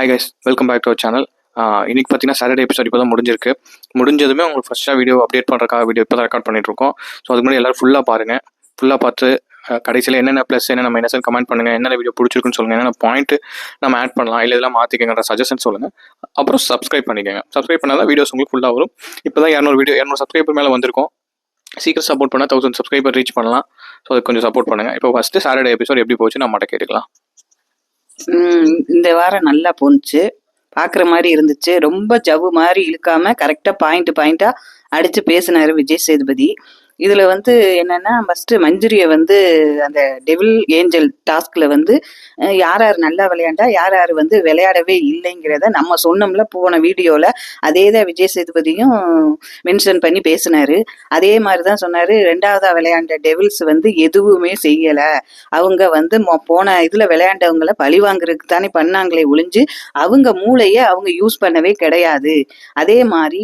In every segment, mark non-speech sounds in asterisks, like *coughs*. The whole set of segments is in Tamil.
Hi guys welcome back to our channel இன்னைக்கு பார்த்தீங்கன்னா சாட்டர்டே எபிசோட் இப்போ தான் முடிஞ்சிருக்கு. முடிஞ்சதுமே உங்களுக்கு ஃபஸ்ட்டாக வீடியோ அப்டேட் பண்ணுறக்காக வீடியோ இப்போ தான் ரெக்கார்ட் பண்ணிட்டு இருக்கோம். ஸோ அதுக்கு முன்னாடி எல்லோரும் ஃபுல்லாக பாருங்கள் ஃபுல்லாக பார்த்து கடைசியில் என்னென்ன ப்ளஸ் என்னென்ன மைனஸ் கமெண்ட் பண்ணுங்கள் என்னென்ன வீடியோ பிடிச்சிருக்குன்னு சொல்லுங்கள் என்னென்ன பாயிண்ட் நம்ம ஆட் பண்ணலாம் இல்லை இதெல்லாம் மாற்றிக்கங்கிற சஜஷன் சொல்லுங்கள் அப்புறம் சப்ஸ்கிரைப் பண்ணிக்கோங்க. சப்ஸ்கிரைப் பண்ணால் தான் வீடியோஸ் உங்களுக்கு ஃபுல்லாக வரும். இப்போ தான் இரநூறு வீடியோ இரநூறு சப்ஸ்கிரைபர் மேலே வந்திருக்கும். சீக்கிரம் சப்போர்ட் பண்ணால் தௌசண்ட் சப்ஸ்கிரைபர் ரீச் பண்ணலாம். ஸோ அதுக்கு கொஞ்சம் சப்போர்ட் பண்ணுங்கள் இப்போ ஃபஸ்ட்டு சாட்டர்டே எபிசோட் எப்படி போச்சு நம்ம மட்டும் கேட்டுக்கலாம். இந்த வாரம் நல்லா போணுச்சு. பார்க்குற மாதிரி இருந்துச்சு. ரொம்ப ஜவ்வு மாதிரி இழுக்காம கரெக்டாக பாயிண்ட் பாயிண்ட்டாக அடித்து பேசினாரு விஜய் சேதுபதி. இதுல வந்து என்னன்னா ஃபர்ஸ்ட் மஞ்சுரியை வந்து அந்த டெவில் ஏஞ்சல் டாஸ்க்ல வந்து யார் யார் நல்லா விளையாண்டா யார் யார் வந்து விளையாடவே இல்லைங்கிறத நம்ம சொன்னோம்ல போன வீடியோல. அதே தான் விஜய் சேதுபதியும் மென்ஷன் பண்ணி பேசினாரு. அதே மாதிரி தான் சொன்னாரு ரெண்டாவதா விளையாண்ட டெவில்ஸ் வந்து எதுவுமே செய்யல. அவங்க வந்து போன இதுல விளையாண்டவங்கள பழி வாங்குறதுக்கு தானே பண்ணாங்களே ஒழிஞ்சு அவங்க மூளையை அவங்க யூஸ் பண்ணவே கிடையாது. அதே மாதிரி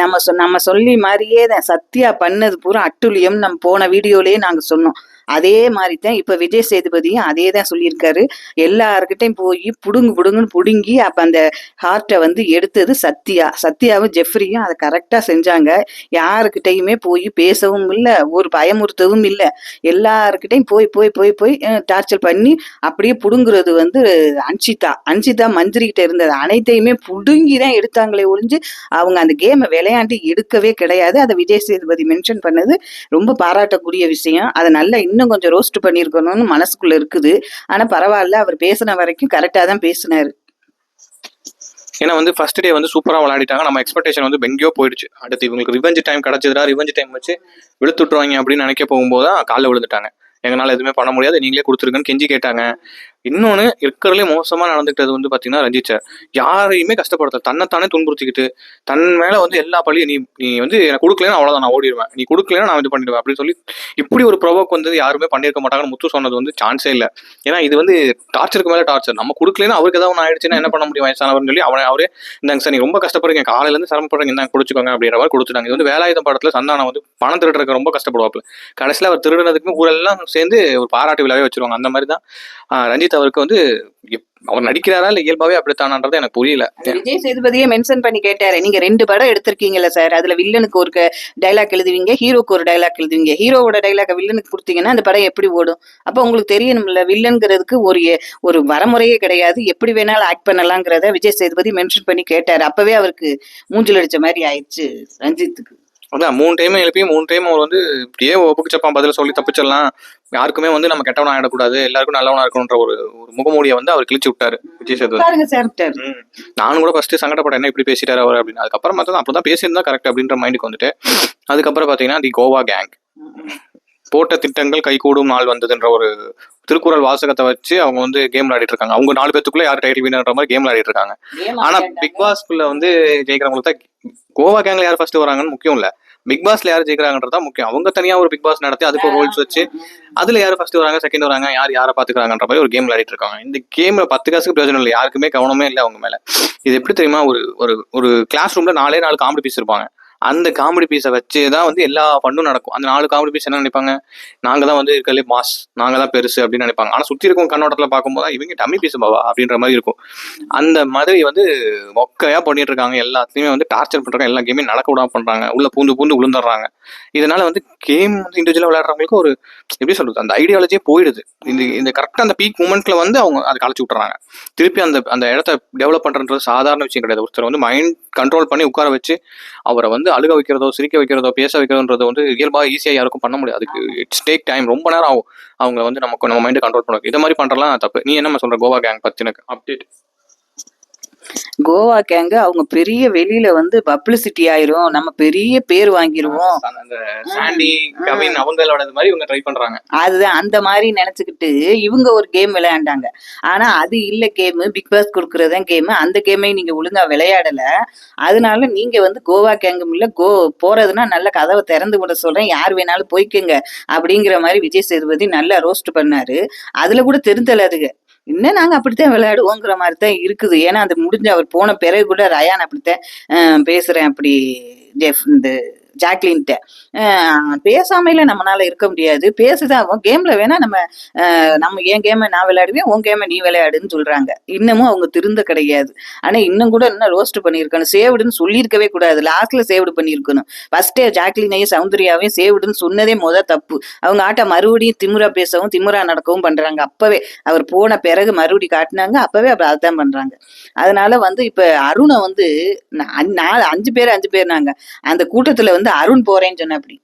நம்ம சொ நம்ம சொல்லி மாதிரியே தான் சத்யா பண்ணது பூரா அட்டுழியம் நம் போன வீடியோலயே நாங்க சொன்னோம். அதே மாதிரி தான் இப்ப விஜய் சேதுபதியும் அதே தான் சொல்லியிருக்காரு. எல்லாருக்கிட்டையும் போய் புடுங்கு புடுங்குன்னு புடுங்கி அப்ப அந்த ஹார்ட்டை வந்து எடுத்தது சத்யா. சத்யாவும் ஜெஃப்ரியும் அதை கரெக்டா செஞ்சாங்க. யாருக்கிட்டையுமே போய் பேசவும் இல்லை ஒரு பயமுறுத்தவும் இல்லை. எல்லாருக்கிட்டையும் போய் போய் போய் போய் டார்ச்சர் பண்ணி அப்படியே புடுங்குறது வந்து அன்சிதா அன்சிதா மந்திரிகிட்ட இருந்தது. அனைத்தையுமே புடுங்கி தான் எடுத்தாங்களே ஒழிஞ்சு அவங்க அந்த கேமை விளையாண்டு எடுக்கவே கிடையாது. அதை விஜய் சேதுபதி மென்ஷன் பண்ணது ரொம்ப பாராட்டக்கூடிய விஷயம். அதை நல்லா இன்னும் கொஞ்சம் ரோஸ்ட் பண்ணியிருக்கணும்னு மனசுக்குள்ள இருக்குது. ஆனா பரவாயில்ல அவர் பேசின வரைக்கும் கரெக்டாக தான் பேசினாரு. ஏன்னா வந்து ஃபர்ஸ்ட் டே வந்து சூப்பராக விளையாடிட்டாங்க. நம்ம எக்ஸ்பெக்டேஷன் வந்து எங்கேயோ போயிடுச்சு. அடுத்து இவங்களுக்கு ரிவெஞ்ச் டைம் கிடச்சதுடா ரிவெஞ்ச் டைம் வச்சு விழுத்துட்ருவாங்க அப்படின்னு நினைக்க போகும்போது தான் காலைல விழுந்துட்டாங்க. எங்களால் எதுவுமே பண்ண முடியாது. நீங்களே கொடுத்துருங்கன்னு கெஞ்சி கேட்டாங்க. இன்னொன்று இருக்கிறதுலே மோசமாக நடந்துக்கிட்டது வந்து பார்த்தீங்கன்னா ரஞ்சித் சார். யாரையுமே கஷ்டப்படுத்த தன்னைத்தானே துன்புறுத்திக்கிட்டு தன் மேலே வந்து எல்லா பழியும் நீ நீ வந்து எனக்கு கொடுக்கலன்னா அவ்வளோதான் நான் ஓடிடுவேன். நீ கொடுக்கலன்னா நான் இது பண்ணிடுவேன் அப்படின்னு சொல்லி இப்படி ஒரு ப்ரொவோக் வந்து யாருமே பண்ணியிருக்க மாட்டாங்கன்னு முத்து சொன்னது வந்து சான்ஸே இல்லை. ஏன்னா இது வந்து டார்ச்சருக்கு மேலே டார்ச்சர் நம்ம கொடுக்கலன்னா அவருக்கு ஏதாவது ஒன்று ஆயிடுச்சுன்னா என்ன பண்ண முடியும் வயசானவர்னு சொல்லி அவனை அவரே இந்தாங்க சார் நீ ரொம்ப கஷ்டப்படுறீங்க காலையிலேருந்து சிரமப்படுறீங்க இந்தாங்க குடிச்சுக்கோங்க அப்படின்ற மாதிரி கொடுத்துட்டாங்க. இது வந்து வேலாயுதம் படத்தில் சந்தானம் வந்து பணம் திருடுறதுக்கு ரொம்ப கஷ்டப்படுவாப்பில். கடைசியில் அவர் திருடுனதுக்கு ஊரெல்லாம் சேர்ந்து ஒரு பாராட்டு விழாவே வச்சிருவாங்க. அந்த மாதிரி தான் ரஞ்சித் அவருக்கு வந்து அவர் நடிக்கிறாரா இல்ல இயல்பாவே அப்படித்தானான்றது எனக்கு புரியல. விஜய் சேதுபதியே மென்ஷன் பண்ணி கேட்டாரு. நீங்க ரெண்டு படம் எடுத்திருக்கீங்கல்ல சார் அதுல வில்லனுக்கு ஒரு டைலாக் எழுதுவீங்க ஹீரோக்கு ஒரு டைலாக் எழுதுவீங்க. ஹீரோவோட டைலாக் வில்லனுக்கு கொடுத்தீங்கன்னா அந்த படம் எப்படி ஓடும்? அப்ப உங்களுக்கு தெரியணும்ல வில்லன்கிறதுக்கு ஒரு ஒரு வரமுறையே கிடையாது. எப்படி வேணாலும் ஆக்ட் பண்ணலாங்கிறத விஜய் சேதுபதி மென்ஷன் பண்ணி கேட்டாரு. அப்பவே அவருக்கு மூஞ்சில் அடிச்ச மாதிரி ஆயிடுச்சு ரஞ்சித்துக்கு. அதான் மூணு டைம் எழுப்பி மூணு டைம் அவர் வந்து இப்படியே ஒப்புக்குச்சப்பான் பதில சொல்லி தப்பிச்சிடலாம். யாருக்குமே வந்து நம்ம கெட்டவனா ஆயிடக்கூடாது. எல்லாருக்கும் நல்லவனா இருக்கணுன்ற ஒரு ஒரு முகமூடியை வந்து அவர் கிழிச்சு விட்டாரு விஜய் சேதுபதி. நானும் கூட ஃபர்ஸ்ட் சங்கடப்பட்டேன் என்ன இப்படி பேசிட்டாரு அவர் அப்படின்னு. அதுக்கப்புறம் பார்த்தா அப்படி தான் பேசியிருந்தா கரெக்ட் அப்படின்ற மைண்டுக்கு வந்துட்டு அதுக்கப்புறம் பார்த்தீங்கன்னா தி கோவா கேங் போட்ட திட்டங்கள் கைகூடும் நாள் வந்ததுன்ற ஒரு திருக்குறள் வாசகத்தை வச்சு அவங்க வந்து கேம் விளையாடிட்டு இருக்காங்க. அவங்க நாலு பேத்துக்குள்ள யார் டைட்டில் வினர்ன்ற மாதிரி கேம் விளையாடிட்டு இருக்காங்க. ஆனா பிக் பாஸ்க்குள்ள வந்து ஜெயிக்கிறவங்களுக்கு தான் கோவா கேங்ல யார் ஃபர்ஸ்ட் வராங்கன்னு முக்கியம் இல்ல. பிக் பாஸ்ல யார் ஜெயிக்கிறாங்கன்றது தான் முக்கியம். அவங்க தனியா ஒரு பிக் பாஸ் நடத்தி அதுக்கு ஒரு ரூல்ஸ் வச்சு அதுல யார் ஃபர்ஸ்ட் வராங்க செகண்ட் வராங்க யார் யாரை பாத்துக்கிறாங்கன்ற மாதிரி ஒரு கேம் விளையாடிட்டு இருக்காங்க. இந்த கேம்ல பத்து காசுக்கு பிரயோஜனம் இல்லை. யாருக்குமே கவனமே இல்லை அவங்க மேல. இது எப்படி தெரியுமா? ஒரு ஒரு ஒரு கிளாஸ் ரூம்ல நாலே நாலு காமெடி பீஸ் இருப்பாங்க. அந்த காமெடி பீஸை வச்சு தான் வந்து எல்லா ஃபண்டும் நடக்கும். அந்த நாலு காமெடி பீஸ் என்ன நினைப்பாங்க? நாங்கள் தான் வந்து இருக்கிறதுலே மாஸ் நாங்கள் தான் பெருசு அப்படின்னு நினைப்பாங்க. ஆனால் சுற்றி இருக்கும் கண்ணோட்டத்தில் பார்க்கும்போது இவங்க டம்மி பீஸ் பாவா? அப்படின்ற மாதிரி இருக்கும். அந்த மாதிரி வந்து மொக்கையாக பண்ணிட்டு இருக்காங்க எல்லாத்தையுமே வந்து டார்ச்சர் பண்ணுறாங்க எல்லா கேமையும் நடக்க விடாமல் பண்ணுறாங்க உள்ள பூந்து பூந்து விழுந்துடுறாங்க. இதனால வந்து கேம் வந்து இண்டிவிஜுவலாக விளையாடுறவங்களுக்கு ஒரு எப்படி சொல்றது அந்த ஐடியாலஜியே போயிடுது. இந்த இந்த கரெக்டாக அந்த பீக் மூமெண்ட்ல வந்து அவங்க அதை களைச்சி விட்டுறாங்க. திருப்பி அந்த அந்த இடத்த டெவலப் பண்ணுறது சாதாரண விஷயம் கிடையாது. ஒருத்தர் வந்து மைண்ட் கண்ட்ரோல் பண்ணி உட்கார வச்சு அவரை வந்து அழுக வைக்கிறதோ சிரிக்க வைக்கிறதோ பேச வைக்கிறதுன்றது வந்து இயல்பாக ஈஸியாக யாருக்கும் பண்ண முடியாது. அதுக்கு இட்ஸ் டேக் டைம் ரொம்ப நேரம் ஆகும். அவங்க வந்து நமக்கு நம்ம மைண்டை கண்ட்ரோல் பண்ணுவோம் இதை மாதிரி பண்றலாம் தப்பு. நீ என்ன சொல்ற கோவா கேங் பத்தி எனக்கு அப்டேட் கோவா கேங்க அவங்க பெரிய வெளியில வந்து பப்ளிசிட்டி ஆயிரும். நம்ம பெரிய பேர் வாங்கிருவோம். அவங்களோட மாதிரி இவங்க ட்ரை பண்றாங்க. அதுதான் அந்த மாதிரி நினைச்சுக்கிட்டு இவங்க ஒரு கேம் விளையாண்டாங்க. ஆனா அது இல்ல கேம் பிக் பாஸ் கொடுக்கறதான் கேம் அந்த கேமை நீங்க ஒழுங்கா விளையாடல. அதனால நீங்க வந்து கோவா கேங்கும் இல்ல கோ போறதுன்னா நல்ல கதவை திறந்து விட சொல்றேன். யார் வேணாலும் போய்க்குங்க அப்படிங்கிற மாதிரி விஜய் சேதுபதி நல்லா ரோஸ்ட் பண்ணாரு. அதுல கூட தெரிஞ்சல அதுக இன்னும் நாங்க அப்படித்தான் விளையாடுவோங்கிற மாதிரி தான் இருக்குது. ஏன்னா அது முடிஞ்சு அவர் போன பிறகு கூட ரயான் அப்படித்தான் பேசுகிறேன் பேசுறேன் அப்படி ஜெஃப் இந்த ஜாக்லின்ட்ட. பேசாமையில நம்மளால இருக்க முடியாது. பேசுதான் அவன் கேம்ல வேணா நம்ம நம்ம என் கேமை நான் விளையாடுவேன் உன் கேமை நீ விளையாடுன்னு சொல்றாங்க. இன்னமும் அவங்க திருந்த கிடையாது. ஆனா இன்னும் கூட என்ன ரோஸ்ட் பண்ணியிருக்கணும்? சேவ்டுன்னு சொல்லியிருக்கவே கூடாது. லாஸ்ட்ல சேவ்டு பண்ணியிருக்கணும். ஃபர்ஸ்டே ஜாக்லினையும் சௌந்தர்யாவையும் சேவ்டுன்னு சொன்னதே முத தப்பு. அவங்க ஆட்ட மறுபடியும் திமுறா பேசவும் திமுறா நடக்கவும் பண்றாங்க. அப்பவே அவர் போன பிறகு மறுபடியும் காட்டினாங்க. அப்பவே அப்படி அதுதான் பண்றாங்க. அதனால வந்து இப்ப அருணை வந்து அஞ்சு- நாலு அஞ்சு பேர் அஞ்சு பேர்னாங்க. அந்த கூட்டத்துல வந்து அருண் போறேன்னு சொன்ன அப்படி.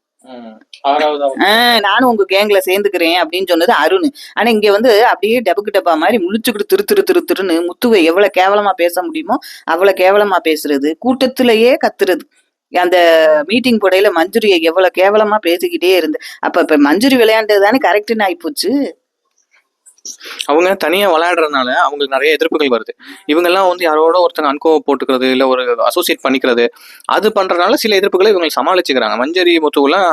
நானும் உங்க கேங்ல சேர்ந்துக்கிறேன் அப்படின்னு சொன்னது அருண். ஆனா இங்க வந்து அப்படியே டபுக்கு டப்பா மாதிரி முழிச்சுக்கிட்டு திரு திரு திரு திருன்னு முத்துவை எவ்வளவு கேவலமா பேச முடியுமோ அவ்வளவு கேவலமா பேசுறது. கூட்டத்திலேயே கத்துறது. அந்த மீட்டிங் போடையில மஞ்சுரியை எவ்வளவு கேவலமா பேசிக்கிட்டே இருந்து. அப்ப இப்ப மஞ்சுரி விளையாண்டது தானே கரெக்டுன்னு ஆயிப்போச்சு. அவங்க தனியாக விளையாடுறதுனால அவங்களுக்கு நிறைய எதிர்ப்புகள் வருது. இவங்கெல்லாம் வந்து யாரோட ஒருத்தங்க அன்கோ போட்டுக்கிறது இல்லை ஒரு அசோசியேட் பண்ணிக்கிறது அது பண்ணுறதுனால சில எதிர்ப்புகளை இவங்க சமாளிச்சுக்கிறாங்க. மஞ்சரி முத்துவெல்லாம்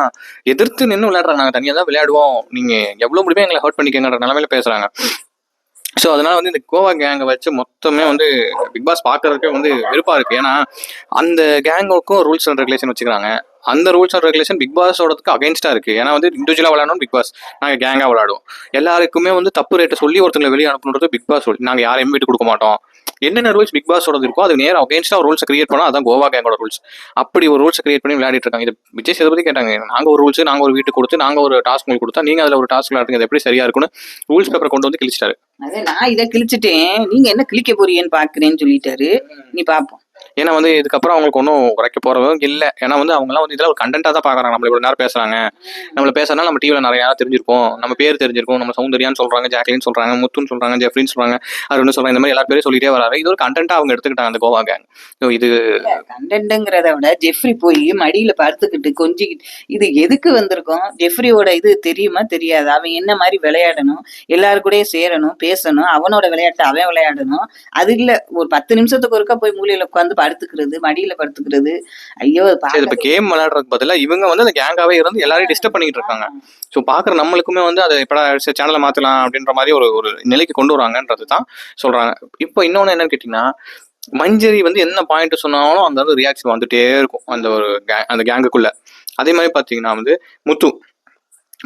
எதிர்த்து நின்று விளையாடுறாங்க. நாங்கள் தனியாக தான் விளையாடுவோம். நீங்கள் எவ்வளோ முடியுமோ எங்களை ஹர்ட் பண்ணிக்கங்கிற நிலமையில பேசுகிறாங்க ஸோ அதனால வந்து இந்த கோவா கேங்கை வச்சு மொத்தமே வந்து பிக் பாஸ் பார்க்கறதுக்கே வந்து வெறுப்பா இருக்குது ஏன்னா அந்த கேங்குக்கும் ரூல்ஸ் அண்ட் ரெகுலேஷன் வச்சுக்கிறாங்க. அந்த ரூல்ஸ் அண்ட் ரெகுலேஷன் பிக் பாஸோடதுக்கு அகைன்ஸ்டா இருக்கு. ஏன்னா வந்து இண்டிவிஜுவலா விளையாடணும் பிக் பாஸ் நாங்கள் கேங்கா விளையாடுவோம். எல்லாருக்குமே வந்து தப்பு ரேட்டை சொல்லி ஒருத்தங்களை வெளியே அனுப்பணுன்றது பிக் பாஸ் சொல்லி நாங்கள் யாரையும் வீட்டு கொடுக்க மாட்டோம். என்னென்ன ரூல்ஸ் பிக் பாஸோட இருக்கோ அது நேரம் அகைன்ஸ்டா ரூல்ஸ் கிரியேட் பண்ணா அதான் கோவா கேங்கோட ரூல்ஸ் அப்படி ஒரு ரூல்ஸ் கிரியேட் பண்ணி விளையாடிட்டு இருக்காங்க. இது விஜய் சேதுபதி கேட்டாங்க நாங்க ஒரு ரூல்ஸ் நாங்க ஒரு வீட்டுக்கு கொடுத்து நாங்க ஒரு டாஸ்க் உங்களுக்கு கொடுத்தா நீங்க அதுல ஒரு டாஸ்க் விளையாடுங்க எப்படி சரியா இருக்குன்னு ரூல்ஸ் பேப்பர் கொண்டு வந்து கிழிச்சிட்டாரு. அதே நான் இதை கிழிச்சிட்டேன். நீங்க என்ன கிழிக்க போறீங்கன்னு பாக்குறேன்னு சொல்லிட்டாரு. நீ பாப்போம். ஏன்னா வந்து இதுக்கப்புறம் அவங்களுக்கு ஒன்றும் குறைக்க போகிறதும் இல்லை. ஏன்னா வந்து அவங்கலாம் வந்து இதெல்லாம் ஒரு கண்டென்ட்டாக தான் பார்க்குறாங்க. நம்மள இவ்வளோ நேரம் பேசுறாங்க. நம்மள பேசுனா நம்ம டிவியில் நிறைய யாரும் தெரிஞ்சிருப்போம். நம்ம பேர் தெரிஞ்சிருக்கும். நம்ம சௌந்தர்யான்னு சொல்கிறாங்க ஜாக்லின்னு சொல்கிறாங்க முத்துன்னு சொல்கிறாங்க ஜெஃப்ரின்னு சொல்கிறாங்க அருண்னு சொல்கிறாங்க இந்த மாதிரி எல்லா பேரும் சொல்லிட்டே வராரு. இது ஒரு கண்டென்ட்டாக அவங்க எடுத்துக்கிட்டாங்க அந்த கோவா கேங் ஸோ இது கண்டென்ட்டுங்கிறத விட ஜெஃப்ரி போய் மடியில் படுத்துக்கிட்டு கொஞ்சிக்கிட்டு இது எதுக்கு வந்திருக்கோம்? ஜெஃப்ரியோட இது தெரியுமா? தெரியாது. அவன் என்ன மாதிரி விளையாடணும்? எல்லாரு கூடயும் சேரணும் பேசணும். அவனோட விளையாட்டை அவன் விளையாடணும். அது இல்லை ஒரு பத்து நிமிஷத்துக்கு ஒருக்கா போய் மூலையில் உட்காந்து படுத்துக்கிறது மடியில படுத்துக்கிறது. ஐயோ இப்போ கேம் விளையாடுறதுக்கு பதிலாக இவங்க வந்து அந்த கேங்காவே இருந்து எல்லாரையும் டிஸ்டர்ப் பண்ணிட்டு இருக்காங்க. ஸோ பார்க்குற நம்மளுக்குமே வந்து அதை எப்படா சேனலை மாற்றலாம் அப்படின்ற மாதிரி ஒரு ஒரு நிலைக்கு கொண்டு வராங்கன்றது தான் சொல்கிறாங்க இப்போ இன்னொன்று என்னன்னு கேட்டிங்கன்னா மஞ்சரி வந்து என்ன பாயிண்ட் சொன்னாலும் அந்த வந்து ரியாக்ஷன் வந்துட்டே இருக்கும் அந்த ஒரு அந்த கேங்குக்குள்ள அதே மாதிரி பார்த்தீங்கன்னா வந்து முத்து.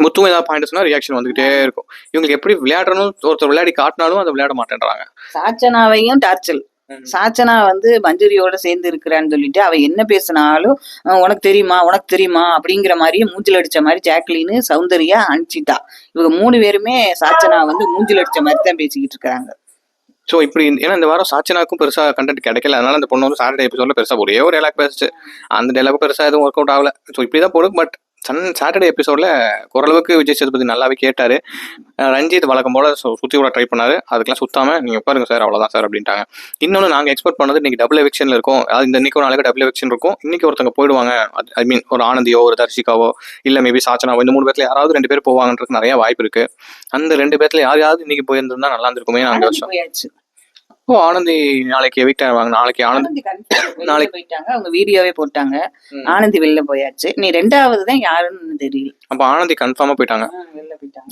முத்துவும் ஏதாவது பாயிண்ட் சொன்னா ரியாக்ஷன் வந்துகிட்டே இருக்கும். இவங்களுக்கு எப்படி விளையாடணும் ஒருத்தர் விளையாடி காட்டினாலும் அதை விளையாட மாட்டேன்றாங்க. சாச்சனாவையும் டார்ச்சல் சாச்சனா வந்து மஞ்சுரியோட சேர்ந்து இருக்கிறான்னு சொல்லிட்டு அவ என்ன பேசினாலும் உனக்கு தெரியுமா உனக்கு தெரியுமா? அப்படிங்கிற மாதிரியே மூஞ்சில் அடிச்ச மாதிரி ஜாக்லின்னு சௌந்தர்யா அனுப்பிச்சிட்டா. இவங்க மூணு பேருமே சாச்சனா வந்து மூஞ்சில் அடிச்ச மாதிரி தான் பேசிக்கிட்டு இருக்காங்க. ஸோ இப்படி ஏன்னா இந்த வாரம் சாச்சனாக்கும் பெருசா கண்டென்ட் கிடைக்கல. அதனால அந்த பொண்ணு வந்து சாட்டர்டே எபிசோட்ல பெருசா ஒரே ஒரு டைலாக் பேசுச்சு. அந்த டைலாக் பெருசா எதுவும் ஒர்க் அவுட் ஆகல. ஸோ இப்படி தான் போடும் பட் சன் சாட்டர்டே எபிசோட்ல ஓரளவுக்கு விஜய் சேதுபதி நல்லாவே கேட்டாரு. ரஞ்சித் வழக்கம் போல சு- சுத்தி விட ட்ரை பண்ணாரு. அதுக்கெல்லாம் சுத்தாம நீங்க உட்காருங்க சார் அவ்வளவுதான் சார் அப்படின்ட்டாங்க. இன்னொன்று நாங்க எக்ஸ்பெக்ட் பண்ணது இன்னைக்கு டபுள் எவிக்ஷன்ல இருக்கும். அதாவது இந்த இன்னைக்கு ஒரு நாளைக்கு டபுள் எவிக்ஷன் இருக்கும். இன்னைக்கு ஒருத்தங்க போயிடுவாங்க. ஐ மீன் ஒரு ஆனந்தியோ ஒரு தர்ஷிகாவோ இல்ல மேபி சாச்சனாவோ இந்த மூணு பேர்ல யாராவது ரெண்டு பேர் போவாங்கன்றதுக்கு நிறைய வாய்ப்பு இருக்கு. அந்த ரெண்டு பேர்ல யாரையாவது இன்னைக்கு போயிருந்திருந்தா நல்லா இருந்திருக்குமே நாங்க ஆனந்தி யோசிச்சோம் ஓ ஆனந்தி நாளைக்கு எவிக்ட் ஆவாங்க நாளைக்கு ஆனந்தி *coughs* நாளைக்கு- போயிட்டாங்க. அவங்க வீடியோவே போட்டாங்க. ஆனந்தி வெளில போயாச்சு. நீ ரெண்டாவது தான் யாருன்னு தெரியல. அப்ப ஆனந்தி கன்ஃபார்மா போயிட்டாங்க.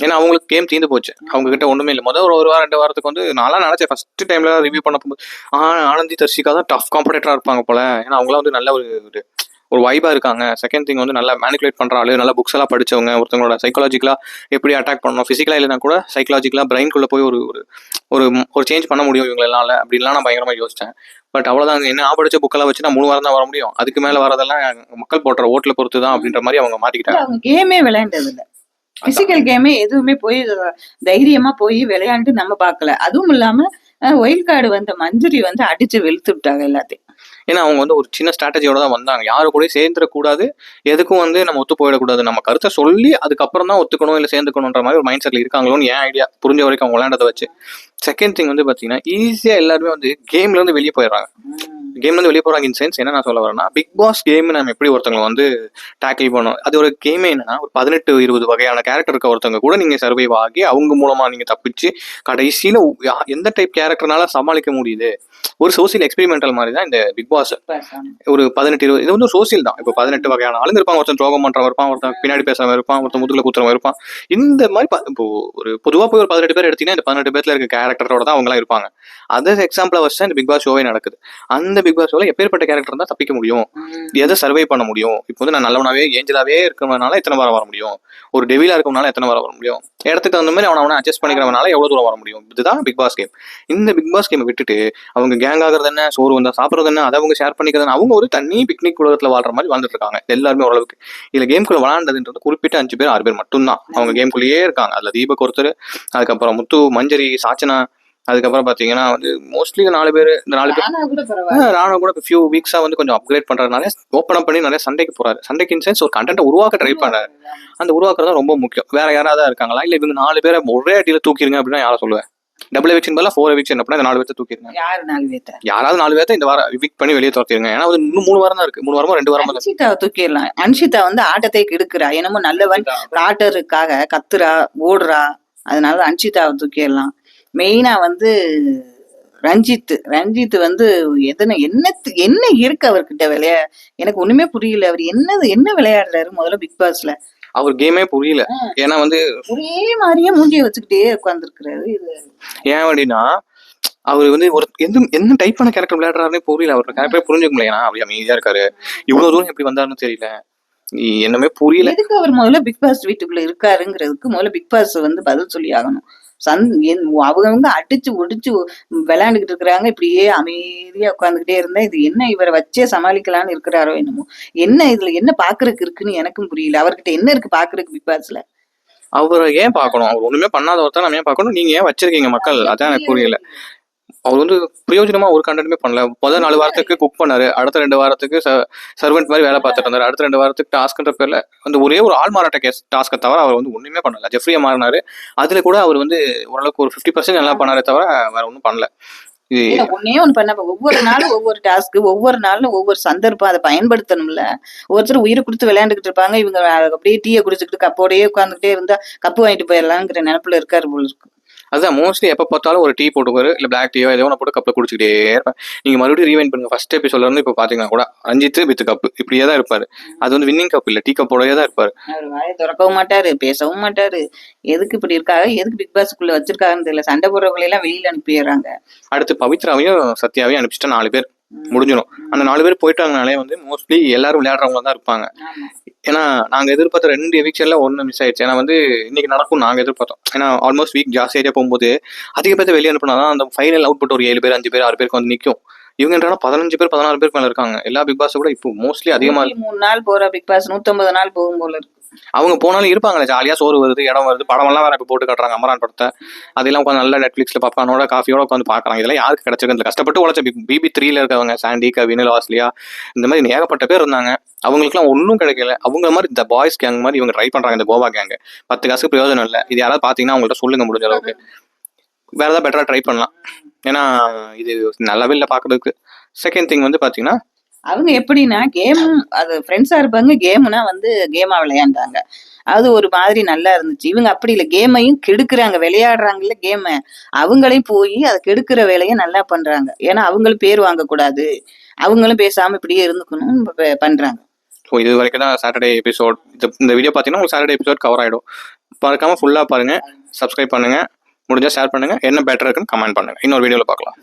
ஏன்னா அவங்களுக்கு கேம் தீர்ந்து போச்சு. அவங்க கிட்ட ஒண்ணுமே இல்லை. முதல் ஒரு ஒரு வாரம் ரெண்டு வாரத்துக்கு வந்து நான்லாம் நினைச்சேன். ஃபர்ஸ்ட் டைம்ல ரிவ்யூ பண்ண போகும்போது ஆனந்தி தர்ஷிகா தான் டஃப் காம்படேட்டரா இருப்பாங்க போல. ஏன்னா அவங்களாம் வந்து நல்ல ஒரு ஒரு ஒரு வைபா இருக்காங்க. செகண்ட் திங் வந்து நல்லா மேனிகுலேட் பண்ற ஆளு நல்லா புக்ஸ் எல்லாம் படிச்சவங்க ஒருத்தவங்களோட சைக்காலஜிக்கலா எப்படி அட்டாக் பண்ணணும் பிசிக்கலா இல்லைனா கூட சைக்காலஜிக்கலா பிரெயின்குள்ள போய் ஒரு ஒரு ஒரு ஒரு சேஞ்ச் பண்ண முடியும் இவங்களால அப்படின்லாம் நான் பயங்கரமா யோசிச்சேன். பட் அவ்வளவுதான். என்ன நான் படிச்ச புக்கெல்லாம் வச்சு நான் மூணு வாரம் தான் வர முடியும். அதுக்கு மேல வரதெல்லாம் மக்கள் போடுற ஓட்டுல பொறுத்து தான் அப்படின்ற மாதிரி அவங்க மாட்டிக்கிட்டாங்க. கேமே விளையாண்டது இல்ல பிசிக்கல் கேமே எதுவுமே போய் தைரியமா போய் விளையாண்டு நம்ம பார்க்கல. அதுவும் இல்லாம ஒயில் கார்டு வந்த மஞ்சுரி வந்து அடிச்சு வெளுத்து விட்டாங்க எல்லாத்தையும். ஏன்னா அவங்க வந்து ஒரு சின்ன ஸ்ட்ராட்டஜியோட தான் வந்தாங்க. யாரு கூட சேர்ந்துடக்கூடாது. எதுக்கும் வந்து நம்ம ஒத்து போயிடக்கூடாது. நம்ம கருத்தை சொல்லி அதுக்கப்புறம் தான் ஒத்துக்கணும் இல்லை சேர்ந்துக்கணுன்ற மாதிரி ஒரு மைண்ட் செட்ல இருக்காங்களோன்னு ஏன் ஐடியா புரிஞ்ச வரைக்கும் அவங்க விளையாண்டதை வச்சு. செகண்ட் திங் வந்து பார்த்தீங்கன்னா ஈஸியாக எல்லாருமே வந்து கேம்ல இருந்து வெளியே போயிடுறாங்க. கேம்ல இருந்து வெளியே போறாங்க இன் சென்ஸ் என்ன நான் சொல்ல வரேன்னா பிக் பாஸ் கேம் நம்ம எப்படி ஒருத்தவங்க வந்து டேக்கிள் பண்ணோம் அது ஒரு கேமே என்னன்னா ஒரு பதினெட்டு இருபது வகையான கேரக்டர் இருக்க ஒருத்தவங்க கூட நீங்க சர்வைவ் ஆகி அவங்க மூலமா நீங்க தப்பிச்சு கடைசியில எந்த டைப் கேரக்டர்னால சமாளிக்க முடியுது? ஒரு சோசியல் எக்ஸ்பெரிமெண்டல் மாதிரி தான் இந்த பிக் பாஸ் ஒரு பதினெட்டு இருபது இது வந்து சோசியல் தான். இப்போ பதினெட்டு வகையான ஆளுங்க இருப்பாங்க ஒருத்தன் துரோகம் பண்றவன் இருப்பான் ஒருத்தன் பின்னாடி பேசுறவன் இருப்பான் ஒருத்தன் முதுகுல குத்துறவன் இருப்பான். இந்த மாதிரி இப்போ ஒரு பொதுவா போய் ஒரு பதினெட்டு பேர் எடுத்தீங்கன்னா இந்த பதினெட்டு பேர்ல இருக்க கேரக்டரோட தான் அவங்கலாம் இருப்பாங்க. அதை எக்ஸாம்பிளா வச்சு இந்த பிக் பாஸ் ஷோவே நடக்குது. அந்த பிக் பாஸ் ஷோல எப்பேற்பட்ட கேரக்டர் தான் தப்பிக்க முடியும். எதை சர்வை பண்ண முடியும்? இப்போ வந்து நான் நல்லவனாவே ஏஞ்சலாவே இருக்கிறவனால எத்தனை வாரம் வர முடியும்? ஒரு டெவிலா இருக்கவனால எத்தனை வாரம் வர முடியும்? இடத்துக்கு தகுந்த மாதிரி அவனை அவனை அட்ஜஸ்ட் பண்ணிக்கிறவனால எவ்வளவு தூரம் வர முடியும்? இதுதான் பிக் பாஸ் கேம் இந்த பிக் பாஸ் கேமை விட்டுட்டு அவங்க கேங் ஆகுறது என்ன? சோறு வந்தா சாப்பிடுறது என்ன? அதை அவங்க ஷேர் பண்ணிக்கிறது அவங்க ஒரு தனி பிக்னிக் உலகத்துல வாழ்ற மாதிரி வாழ்ந்துட்டு இருக்காங்க. எல்லாருமே ஓரளவுக்கு. இதுல கேம்குள்ள விளாண்டதுன்றது குறிப்பிட்ட அஞ்சு பேர் ஆறு பேர் மட்டும்தான். அவங்க கேம்குள்ளேயே இருக்காங்க. அதுல தீபக் ஒருத்தர் அதுக்கப்புறம் முத்து மஞ்சரி சாச்சனா அதுக்கப்புறம் பாத்தீங்கன்னா வந்து மோஸ்ட்லி நாலு பேர் இந்த நாலு பேர் கூட ராணுவ கூட ஃபியூ வீக்ஸா வந்து கொஞ்சம் அப்கிரேட் பண்றதுனால ஓப்பன் பண்ணி நிறைய சண்டைக்கு போறாரு. சண்டைக்கு இன் சென்ஸ் ஒரு கண்டென்ட் உருவாக்க ட்ரை பண்றாரு. அந்த உருவாக்குறது ரொம்ப முக்கியம். வேற யாராவது இருக்காங்களா? இல்ல இவங்க நாலு பேரை ஒரே அடியில தூக்கிருங்க அப்படின்னா யாரை சொல்லுவேன்? டபுள் எவிக்ஷன் பதிலாக ஃபோர் எவிக்ஷன் அப்படின்னா நாலு பேர்த்த தூக்கிருங்க. யாரு நாலு பேர்த்த? யாராவது நாலு பேர்த்த இந்த வாரம் எவிக் பண்ணி வெளியே துரத்திருங்க. ஏன்னா அது இன்னும் மூணு வாரம் தான் இருக்கு. மூணு வாரமா ரெண்டு வாரமா தான் அன்ஷிதாவை தூக்கிடலாம். அன்ஷிதா வந்து ஆட்டத்தை கெடுக்கிறா. என்னமோ நல்லவன். ஆட்டருக்காக கத்துறா ஓடுறா. அதனால அன்ஷிதாவை தூக்கிடலாம். மெயினா வந்து ரஞ்சித். ரஞ்சித் வந்து எதன என்ன என்ன இருக்கு அவர்கிட்ட விளையா? எனக்கு ஒண்ணுமே புரியல. அவர் என்னது என்ன விளையாடுறாரு முதல்ல பிக் பாஸ்ல அவர் கேமே புரியல. ஏன்னா வந்து ஒரே மாதிரியே மூஞ்சியை வச்சுக்கிட்டே உட்காந்துருக்கிறாரு இது ஏன் அப்படின்னா அவர் வந்து ஒரு எந்த என்ன டைப்பான கேரக்டர் விளையாடுறாருன்னு புரியல. அவர் கேரக்டர் புரிஞ்சுக்க முடியல. அப்படி அமைதியா இருக்காரு. இவ்வளவு தூரம் எப்படி வந்தாருன்னு தெரியல. என்னமே புரியல. எதுக்கு அவர் முதல்ல பிக் பாஸ் வீட்டுக்குள்ள இருக்காருங்கிறதுக்கு முதல்ல பிக் பாஸ் வந்து பதில் சொல்லி ஆகணும். சந் என்- அவங்கவங்க அடிச்சு ஒடிச்சு விளையாண்டுகிட்டு இருக்கிறாங்க. இப்படியே அமைதியா உட்காந்துக்கிட்டே இருந்தா இது என்ன இவரை வச்சே சமாளிக்கலாம்னு இருக்கிறாரோ என்னமோ. என்ன இதுல என்ன பாக்குறதுக்கு இருக்குன்னு எனக்கும் புரியல. அவர்கிட்ட என்ன இருக்கு பாக்குறதுக்கு பிக் பாஸ்ல? அவரை ஏன் பார்க்கணும்? அவர் ஒண்ணுமே பண்ணாத ஒருத்தர் நம்ம ஏன் பார்க்கணும்? நீங்க ஏன் வச்சிருக்கீங்க மக்கள்? அதான் எனக்கு புரியல. அவர் வந்து பிரயோஜனமா ஒரு கண்டென்ட்டுமே பண்ணல. முதல் நாலு வாரத்துக்கு குக் பண்ணாரு. அடுத்த ரெண்டு வாரத்துக்கு சர்வெண்ட் மாதிரி வேலை பார்த்துட்டு இருந்தாரு. அடுத்த ரெண்டு வாரத்துக்கு டாஸ்க்ன்ற பேர்ல வந்து ஒரே ஒரு ஆள் மாறாட்ட கேஸ் டாஸ்க்கை தவிர அவர் வந்து ஒண்ணுமே பண்ணல. ஜெஃப்ரியா மாறினாரு. அதுல கூட அவர் வந்து ஓரளவுக்கு ஒரு ஃபிஃப்டி பர்சன்ட் நல்லா பண்ணாரே தவிர வேற ஒன்றும் பண்ணல. ஒன்னே இல்ல, ஒண்ணே ஒண்ணு பண்ண ஒவ்வொரு நாளும் ஒவ்வொரு டாஸ்க் ஒவ்வொரு நாளும் ஒவ்வொரு சந்தர்ப்பம். அதை பயன்படுத்தணும்ல. ஒருத்தர் உயிரை கொடுத்து விளையாண்டுகிட்டு இருப்பாங்க. இவங்க அப்படியே டீயை குடிச்சுக்கிட்டு கப்போடையே உட்காந்துக்கிட்டே இருந்தா கப்பு வாங்கிட்டு போயிடலாங்கிற நினைப்புல இருக்காரு போல இருக்கு. அதுதான் மோஸ்ட்லி எப்போ பார்த்தாலும் ஒரு டீ போட்டுக்குவாரு இல்லை பிளாக் டீயோ ஏதோ ஒன்று போட்டு கப்பில் குடிச்சிக்கிட்டே இருப்பேன். நீங்கள் மறுபடியும் ரீவைண்ட் பண்ணுங்க. ஃபர்ஸ்ட் எபிசோட்ல இருந்து இப்போ பார்த்தீங்கன்னா கூட ரஞ்சித் வித் கப்பு இப்படியே தான் இருப்பாரு. அது வந்து வின்னிங் கப் இல்லை டீ கப்போடயே தான் இருப்பாரு. அவர் வாயை திறக்கவும் மாட்டாரு பேசவும் மாட்டாரு. எதுக்கு இப்படி இருக்காங்க எதுக்கு பிக் பாஸ்க்குள்ள வச்சிருக்காங்கன்னு தெரியல. சண்டை போடுறவங்களை எல்லாம் வெளியில அனுப்பிடுறாங்க. அடுத்து பவித்ராவையும் சத்யாவையும் அனுப்பிச்சிட்டா நாலு பேர். முடிஞ்சிடும் அந்த நாலு பேர் போயிட்டாங்கனாலே வந்து மோஸ்ட்லி எல்லாரும் விளையாடுறவங்க தான் இருப்பாங்க. ஏன்னா நாங்கள் எதிர்பார்த்த ரெண்டு எவிக்ஷன்ல ஒன்று மிஸ் ஆயிடுச்சு. ஏன்னா வந்து இன்னைக்கு நடக்கும் நாங்கள் எதிர்பார்த்தோம். ஏன்னா ஆல்மோஸ்ட் வீக் ஜாஸ்தி ஏரியா போகும்போது அதிக பேர்த்த வெளியே அனுப்பினா அந்த ஃபைனல் அவுட் புட் ஒரு ஏழு பேர் அஞ்சு பேர் ஆறு பேருக்கு வந்து நிற்கும் இவங்க என்னன்னா பதினஞ்சு பேர் பதினாறு பேர் மேல இருக்காங்க. எல்லா பிக் பாஸ் கூட இப்போ மோஸ்ட்லி அதிகமா மூணு நாள் போற பிக் பாஸ் நூத்தம்பது நாள் போகும் போல இருக்கு. அவங்க போனாலும் இருப்பாங்களே ஜாலியா சோறு வருது இடம் வருது படமெல்லாம் வேற இப்போ போட்டு காட்டுறாங்க அமரான் படத்தை. அதெல்லாம் உட்காந்து நல்லா நெட்ஃபிளிக்ஸ்ல பப்பானோட காஃபியோட உட்காந்து பாக்குறாங்க இதெல்லாம் யாருக்கு கிடைச்சிருக்கு? கஷ்டப்பட்டு உழைச்ச பிபி த்ரீல இருக்கவங்க சாண்டி கவின் லாஸ்லியா இந்த மாதிரி ஏகப்பட்ட பேர் இருந்தாங்க. அவங்களுக்குலாம் ஒன்றும் கிடைக்கல. அவங்க மாதிரி இந்த பாய்ஸ் கேங் மாதிரி இவங்க ட்ரை பண்றாங்க இந்த கோவா கேங்கு பத்து காசுக்கு பிரயோஜனம் இல்லை. இது யாராவது பாத்தீங்கன்னா அவங்கள்ட்ட சொல்லுங்க முடிஞ்ச அளவுக்கு. வேற ஏதாவது பெட்டரா ட்ரை பண்ணலாம். ஏன்னா இது நல்லாவே இல்லை பாக்குறதுக்கு செகண்ட் திங் வந்து பாத்தீங்கன்னா அவங்க எப்படின்னா கேம் அது ஃப்ரெண்ட்ஸா இருப்பாங்க கேம்னா வந்து கேமா விளையாண்டாங்க. அது ஒரு மாதிரி நல்லா இருந்துச்சு. இவங்க அப்படி இல்லை கேமையும் கெடுக்கிறாங்க விளையாடுறாங்கல்ல கேமை அவங்களையும் போய் அதை கெடுக்கிற வேலையை நல்லா பண்றாங்க. ஏன்னா அவங்களும் பேர் வாங்கக்கூடாது. அவங்களும் பேசாம இப்படியே இருந்துக்கணும் பண்றாங்க. ஸோ இது வரைக்கும் தான் சாட்டர்டே எபிசோட் இந்த வீடியோ பார்த்தீங்கன்னா உங்களுக்கு சாட்டர்டே எபிசோட் கவர் ஆகிடும் பார்க்காம ஃபுல்லாக பாருங்கள் சப்ஸ்கிரைப் பண்ணுங்க. முடிஞ்சால் ஷேர் பண்ணுங்க. என்ன பெட்டர் இருக்குன்னு கமெண்ட் பண்ணுங்க. இன்னொரு வீடியோவில் பார்க்கலாம்.